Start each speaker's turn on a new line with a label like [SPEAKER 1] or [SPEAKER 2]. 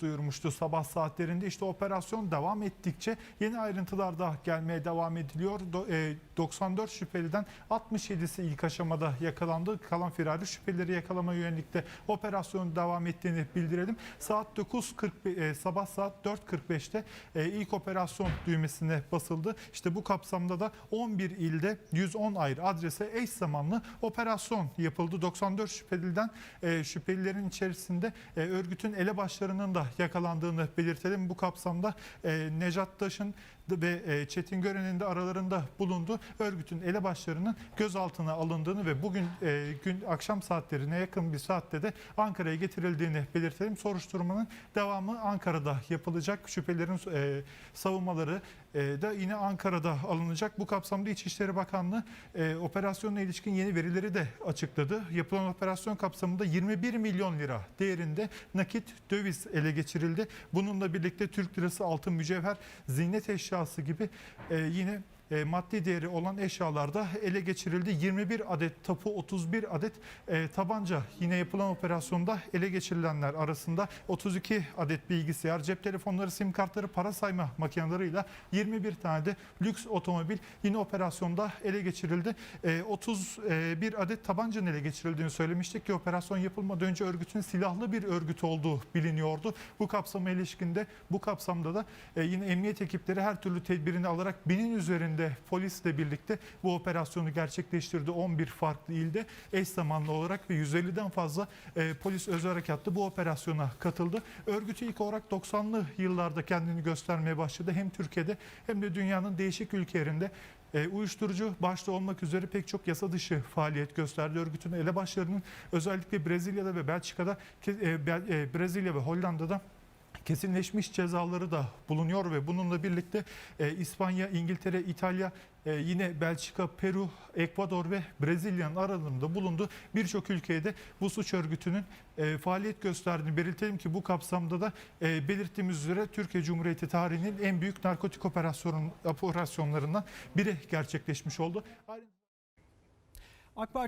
[SPEAKER 1] duyurmuştu sabah saatlerinde. İşte operasyon devam ettikçe yeni ayrıntılar da gelmeye devam ediliyor. Do- e, 94 şüpheliden 67'si ilk aşamada yakalandı. Kalan firari şüphelileri yakalama yönelik de operasyon devam ettiğini bildirelim. Saat 9.40 e, sabah saat 4.45'te e, ilk operasyon düğmesine basıldı. İşte bu kapsamda da 11 ilde 110 ayrı adrese eş zamanlı operasyon yapıldı. 94 şüpheliden e, şüphelilerin içerisinde örgütün elebaşlarının da yakalandığını belirtelim. Bu kapsamda e, Nejat Taş'ın ve e, Çetin Gören'in de aralarında bulundu. Örgütün elebaşlarının gözaltına alındığını ve bugün e, gün akşam saatlerine yakın bir saatte de Ankara'ya getirildiğini belirtelim. Soruşturmanın devamı Ankara'da yapılacak. Şüphelerin e, savunmaları e, da yine Ankara'da alınacak. Bu kapsamda İçişleri Bakanlığı e, operasyonla ilişkin yeni verileri de açıkladı. Yapılan operasyon kapsamında 21 milyon lira değerinde nakit döviz ele geçirildi. Bununla birlikte Türk lirası, altın, mücevher, ziynet eşyası gibi e, yine e, maddi değeri olan eşyalar da ele geçirildi. 21 adet tapu, 31 adet e, tabanca yine yapılan operasyonda ele geçirilenler arasında 32 adet bilgisayar, cep telefonları, sim kartları, para sayma makineleriyla 21 tane de lüks otomobil yine operasyonda ele geçirildi. E, 31 adet tabancanın ele geçirildiğini söylemiştik ki operasyon yapılmadan önce örgütün silahlı bir örgüt olduğu biliniyordu. Bu kapsama ilişkinde bu kapsamda da e, yine emniyet ekipleri her türlü tedbirini alarak binin üzerinde polisle birlikte bu operasyonu gerçekleştirdi. 11 farklı ilde eş zamanlı olarak ve 150'den fazla e, polis özel harekatlı bu operasyona katıldı. Örgütü ilk olarak 90'lı yıllarda kendini göstermeye başladı. Hem Türkiye'de hem de dünyanın değişik ülkelerinde e, uyuşturucu başta olmak üzere pek çok yasa dışı faaliyet gösterdi. Örgütün elebaşlarının özellikle Brezilya'da ve Belçika'da, e, e, Brezilya ve Hollanda'da kesinleşmiş cezaları da bulunuyor ve bununla birlikte e, İspanya, İngiltere, İtalya, e, yine Belçika, Peru, Ekvador ve Brezilya'nın aralarında bulundu. Birçok ülkeye de bu suç örgütünün e, faaliyet gösterdiğini belirtelim ki bu kapsamda da e, belirttiğimiz üzere Türkiye Cumhuriyeti tarihinin en büyük narkotik operasyon, operasyonlarından biri gerçekleşmiş oldu.
[SPEAKER 2] AK Parti